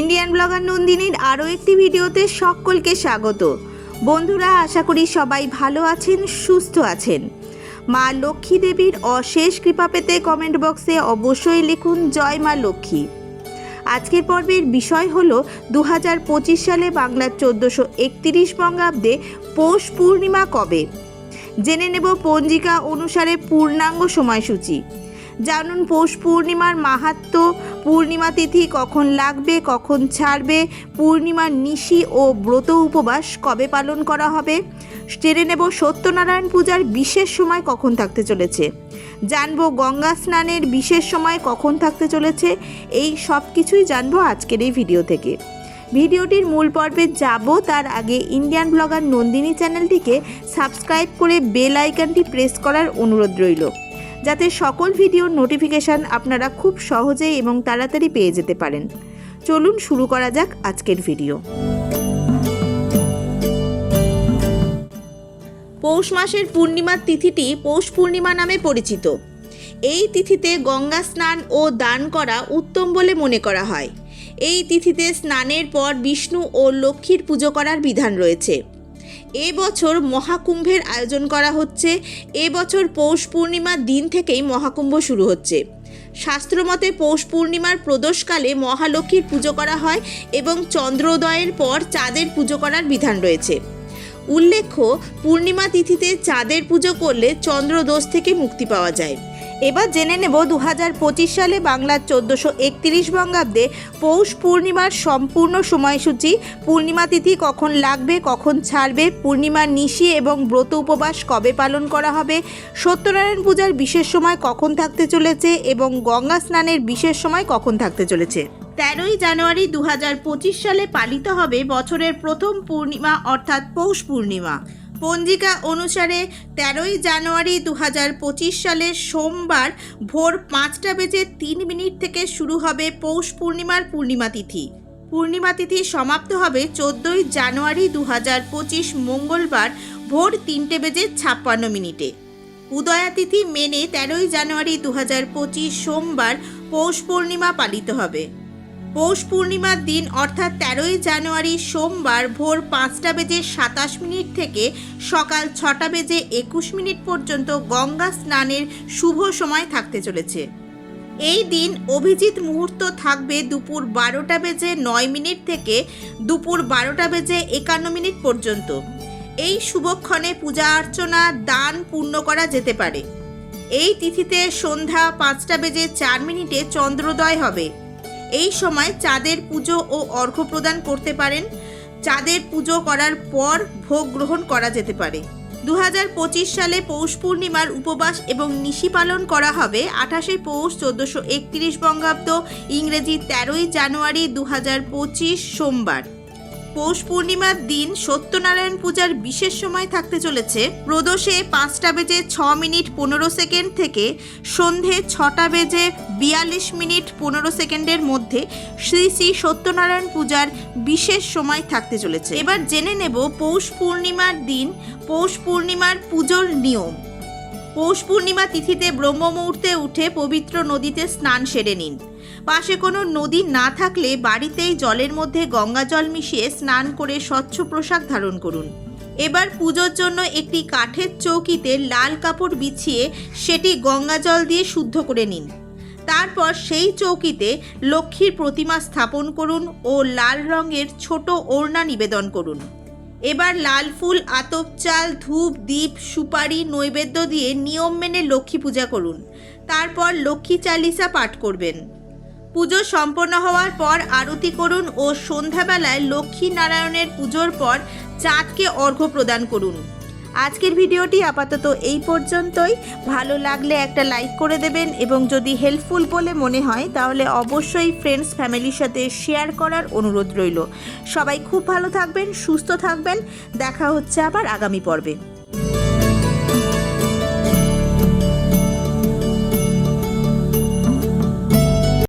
Indian blogger নন্দিনীর আরও একটি ভিডিওতে সকলকে স্বাগত। বন্ধুরা, আশা করি সবাই ভালো আছেন, সুস্থ আছেন। মা লক্ষ্মী দেবীর অশেষ কৃপা পেতে কমেন্ট বক্সে অবশ্যই লিখুন, জয় মা লক্ষ্মী। আজকের পর্বের বিষয় হল দু হাজার পঁচিশ সালে বাংলার চোদ্দোশো একতিরিশ বঙ্গাব্দে পৌষ পূর্ণিমা কবে? জেনে নেব পঞ্জিকা অনুসারে পূর্ণাঙ্গ সময়সূচি। জানুন পৌষ পূর্ণিমার মাহাত্ম। পূর্ণিমা তিথি কখন লাগবে, কখন ছাড়বে, পূর্ণিমার নিশি ও ব্রত উপবাস কবে পালন করা হবে? জেনে নেব সত্যনারায়ণ পূজার বিশেষ সময় কখন থাকতে চলেছে। জানব গঙ্গা স্নানের বিশেষ সময় কখন থাকতে চলেছে। এই সব কিছুই জানব আজকের এই ভিডিও থেকে। ভিডিওটির মূল পর্বে যাব, তার আগে ইন্ডিয়ান ব্লগার নন্দিনী চ্যানেলটিকে সাবস্ক্রাইব করে বেল আইকনটি প্রেস করার অনুরোধ রইল। যাতে সকল ভিডিওর নোটিফিকেশান আপনারা খুব সহজেই এবং তাড়াতাড়ি পেয়ে যেতে পারেন। চলুন শুরু করা যাক আজকের ভিডিও। পৌষ মাসের পূর্ণিমার তিথিটি পৌষ পূর্ণিমা নামে পরিচিত। এই তিথিতে গঙ্গা স্নান ও দান করা উত্তম বলে মনে করা হয়। এই তিথিতে স্নানের পর বিষ্ণু ও লক্ষ্মীর পুজো করার বিধান রয়েছে। এবছর মহাকুম্ভের আয়োজন করা হচ্ছে। এবছর পৌষ পূর্ণিমার দিন থেকেই মহাকুম্ভ শুরু হচ্ছে। শাস্ত্রমতে পৌষ পূর্ণিমার প্রদোষকালে মহালক্ষ্মীর পুজো করা হয় এবং চন্দ্রোদয়ের পর চাঁদের পুজো করার বিধান রয়েছে। উল্লেখ্য, পূর্ণিমা তিথিতে চাঁদের পুজো করলে চন্দ্রদোষ থেকে মুক্তি পাওয়া যায়। এবার জেনে নেব দু হাজার পঁচিশ সালে বাংলার চোদ্দোশো একতিরিশ বঙ্গাব্দে পৌষ পূর্ণিমার সম্পূর্ণ সময়সূচি। পূর্ণিমা তিথি কখন লাগবে, কখন ছাড়বে পূর্ণিমার নিশি এবং ব্রত উপবাস কবে পালন করা হবে, সত্যনারায়ণ পূজার বিশেষ সময় কখন থাকতে চলেছে এবং গঙ্গা স্নানের বিশেষ সময় কখন থাকতে চলেছে। তেরোই জানুয়ারি দু হাজার পঁচিশ সালে পালিত হবে বছরের প্রথম পূর্ণিমা অর্থাৎ পৌষ পূর্ণিমা। পঞ্জিকা অনুসারে তেরোই জানুয়ারি দু হাজার পঁচিশ সালের সোমবার ভোর পাঁচটা বেজে তিন মিনিট থেকে শুরু হবে পৌষ পূর্ণিমার পূর্ণিমা তিথি। পূর্ণিমা তিথি সমাপ্ত হবে চোদ্দোই জানুয়ারি দু হাজার পঁচিশ মঙ্গলবার ভোর তিনটে বেজে ছাপ্পান্ন মিনিটে। উদয়া তিথি মেনে তেরোই জানুয়ারি দু হাজার পঁচিশ সোমবার পৌষ পূর্ণিমা পালিত হবে। পৌষ পূর্ণিমার দিন, অর্থাৎ তেরোই জানুয়ারি সোমবার ভোর পাঁচটা বেজে সাতাশ মিনিট থেকে সকাল ছটা বেজে একুশ মিনিট পর্যন্ত গঙ্গা স্নানের শুভ সময় থাকতে চলেছে। এই দিন অভিজিৎ মুহূর্ত থাকবে দুপুর বারোটা বেজে নয় মিনিট থেকে দুপুর বারোটা বেজে একান্ন মিনিট পর্যন্ত। এই শুভক্ষণে পূজা অর্চনা, দান পূর্ণ করা যেতে পারে। এই তিথিতে সন্ধ্যা পাঁচটা বেজে চার মিনিটে চন্দ্রোদয় হবে। এই সময় চাঁদের পুজো ও অর্ঘ্য প্রদান করতে পারেন। চাঁদের পুজো করার পর ভোগ গ্রহণ করা যেতে পারে। দু হাজার পঁচিশ সালে পৌষ পূর্ণিমার উপবাস এবং নিশি পালন করা হবে আঠাশে পৌষ চোদ্দোশো একত্রিশ বঙ্গাব্দ ইংরেজি তেরোই জানুয়ারি দু হাজার পঁচিশ সোমবার। পৌষ পূর্ণিমার দিন সত্যনারায়ণ পূজার বিশেষ সময় থাকতে চলেছে। প্রদোষে পাঁচটা বেজে ছ মিনিট পনেরো সেকেন্ড থেকে সন্ধে ছটা বেজে বিয়াল্লিশ মিনিট পনেরো সেকেন্ডের মধ্যে শ্রী শ্রী সত্যনারায়ণ পূজার বিশেষ সময় থাকতে চলেছে। এবার জেনে নেব পৌষ পূর্ণিমার দিন, পৌষ পূর্ণিমার পুজোর নিয়ম। পৌষ পূর্ণিমা তিথিতে ব্রহ্ম মুহূর্তে উঠে পবিত্র নদীতে স্নান সেরে নিন। পাশে কোনো নদী না থাকলে বাড়িতেই জলের মধ্যে গঙ্গা জল মিশিয়ে স্নান করে স্বচ্ছ পোশাক ধারণ করুন। এবার পুজোর জন্য একটি কাঠের চৌকিতে লাল কাপড় বিছিয়ে সেটি গঙ্গা জল দিয়ে শুদ্ধ করে নিন। তারপর সেই চৌকিতে লক্ষ্মীর প্রতিমা স্থাপন করুন ও লাল রঙের ছোট ওড়না নিবেদন করুন। এবার লাল ফুল, আতপ চাল, ধূপ দ্বীপ সুপারি, নৈবেদ্য দিয়ে নিয়ম মেনে লক্ষ্মী পূজা করুন। তারপর লক্ষ্মী চালিসা পাঠ করবেন। পুজো সম্পন্ন হওয়ার পর আরতি করুন ও সন্ধ্যাবেলায় লক্ষ্মী নারায়ণের পুজোর পর চাঁদকে অর্ঘ্য প্রদান করুন। আজকের ভিডিওটি আপাতত এই পর্যন্তই। ভালো লাগলে একটা লাইক করে দেবেন এবং যদি হেল্পফুল বলে মনে হয়, তাহলে অবশ্যই ফ্রেন্ডস ফ্যামিলির সাথে শেয়ার করার অনুরোধ রইল। সবাই খুব ভালো থাকবেন, সুস্থ থাকবেন। দেখা হচ্ছে আবার আগামী পর্বে।